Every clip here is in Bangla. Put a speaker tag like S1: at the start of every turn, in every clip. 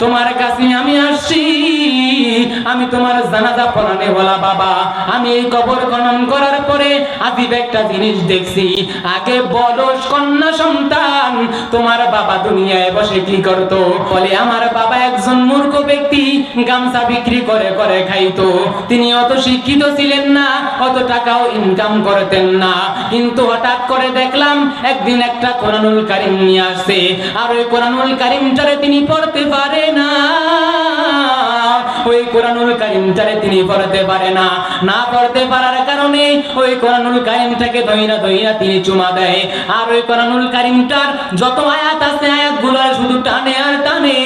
S1: তোমার কাছে আমি আসছি। আমি তোমার জানাজা পড়ানে বলা বাবা। আমি এই কবর খনন করার পরে আদিব একটা জিনিস দেখছি। আগে বলো কন্যা সন্তান তোমার বাবা দুনিয়ায় বসে কি করত? বলে, আমার বাবা একজন মূর্খ ব্যক্তি, গামছা বিক্রি করে করে খাইতো। তিনি অত শিক্ষিত ছিলেন না, অত টাকাও ইনকাম করতেন না। কিন্তু হঠাৎ করে দেখলাম, একদিন একটা কোরআনুল কারিম নিয়ে আসছে। আর ওই কোরআনুল কারিমটারে তিনি পড়তে পারে না। ওই কোরআনুল কারিমটারে তিনি পড়তে পারে না। না পড়তে পারার কারণে ওই কোরআনুল কারিমটাকে দইরা দইরা তিনি চুমা দেয়। আর ওই কোরআনুল কারিমটার যত আয়াত আছে, আয়াতগুলো শুধু টানে আর টানে।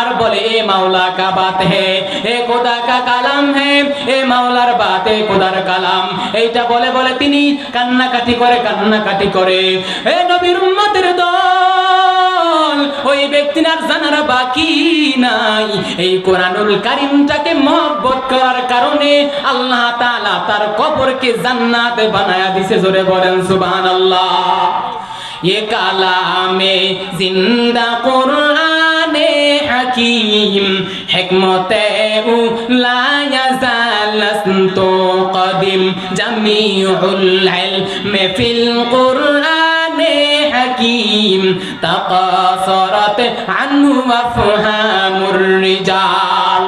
S1: আর বলে, এ মাওলা কা বাত হে, এ খোদা কা কালাম হে, এ মাওলার বাত খোদার কালাম। এইটা বলে বলে তিনি কান্নাকাটি করে কান্নাকাটি করে। এ নবীর উম্মতের দল জানার বাকি নাই। এই কোরআনুল কারিমটাকে মহব্বত করার কারণে আল্লাহ তার কবরকে বানায়া দিছে, জোরে বলেন কালামে জিন্দা কোরআনে হাকিম কদিম, জামিউল ইলমি ফিল কোরআনে। হাকিম তাকাসরাত আনহু আফহামুর রিজাল।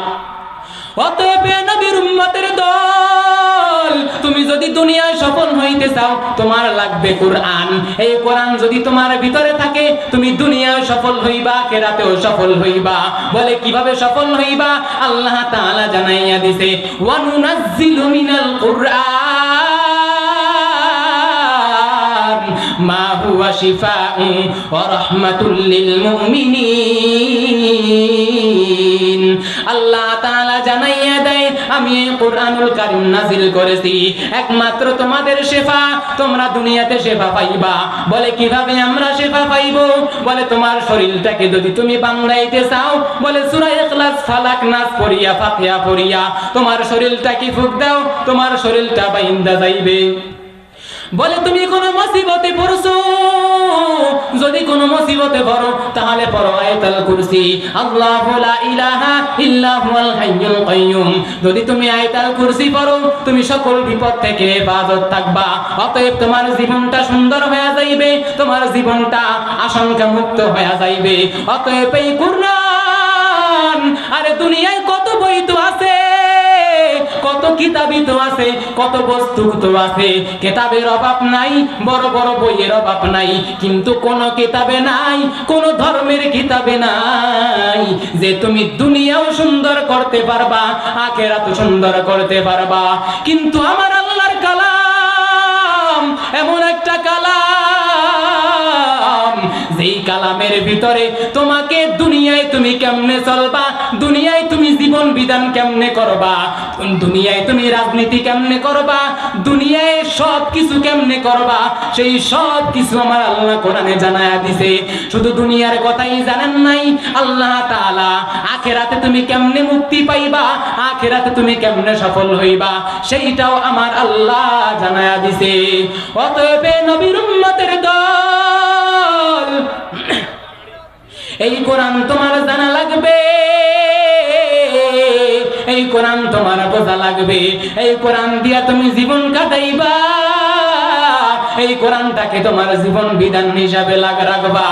S1: অতএব নবীর উম্মতের দল, তুমি যদি দুনিয়ায় সফল হইতে চাও, তোমার লাগবে কোরআন। এই কোরআন যদি তোমার ভিতরে থাকে, তুমি দুনিয়ায় সফল হইবা কেরাতেও সফল হইবা। বলে কীভাবে সফল হইবা? আল্লাহ তাআলা জানাইয়া দিছে, ওয়ানুনাজ্জিলু মিনাল কুরআন। রাহমাতুল লিল মুমিনিন। আল্লাহ তাআলা জানাইয়া দেয়, আমি এই কোরআনুল কারীম নাজিল করেছি। একমাত্র তোমাদের শেফা, তোমরা দুনিয়াতে শেফা পাইবা। বলে, কীভাবে আমরা শেফা পাইবো? বলে, তোমার শরীরটাকে যদি তুমি বাংলাইতে চাও। বলে, সূরা ইখলাস, ফালাক, নাস পড়িয়া, ফাতিহা পড়িয়া, তোমার শরীরটাকে ফুক দাও? তোমার শরীরটা বাইন্দা যাইবে। বলে, তুমি কোন মুসিবতে পড়ছো? যদি কোন মুসিবতে পড়ো, তাহলে পড়ো আয়াতুল কুরসি। আল্লাহু লা ইলাহা ইল্লা হুয়াল হাইয়ুল কাইয়ুম। যদি তুমি আয়াতুল কুরসি পড়ো, তুমি সকল বিপদ থেকে হেফাজত থাকবা। অতএব তোমার জীবনটা সুন্দর হয়ে যাইবে, তোমার জীবনটা আশঙ্কা মুক্ত হয়ে যাইবে। অতএব এই কুরআন, আরে দুনিয়ায় কত কিতাবই তো আছে, কত বস্তু তো আছে। অভাব নাই, বড় বড় বইয়ের অভাব নাই। কিন্তু কোন কিতাবে নাই, কোন ধর্মের কিতাবে নাই। যে তুমি দুনিয়াও সুন্দর করতে পারবা আখেরাত সুন্দর করতে পারবা। কিন্তু আমার আল্লাহর কালাম, এমন একটা কালাম যেই কালামের ভিতরে তোমাকে দুনিয়ায় তুমি কেমনে চলবা? দুনিয়ায় তুমি জীবন বিধান কেমনে করবা? দুনিয়ায় তুমি রাজনীতি কেমনে করবা? দুনিয়ায় সব কিছু কেমনে করবা? সেই সব কিছু আমার আল্লাহ কোরআনে জানায়া দিছে। শুধু দুনিয়ার কথাই জানেন নাই? আল্লাহ তাআলা, আখেরাতে তুমি কেমনে মুক্তি পাইবা? আখেরাতে তুমি কেমনে সফল হইবা? সেইটাও আমার আল্লাহ জানায়া দিছে। অতএব নবীর উম্মতের দল এই কোরআন তোমার জানা লাগবে। এই কোরআন তোমার বোঝা লাগবে। এই কোরআন দিয়া তুমি জীবন কাটাইবা। এই কোরআনটাকে তোমার জীবন বিধান হিসাবে লাগ, রাখবা।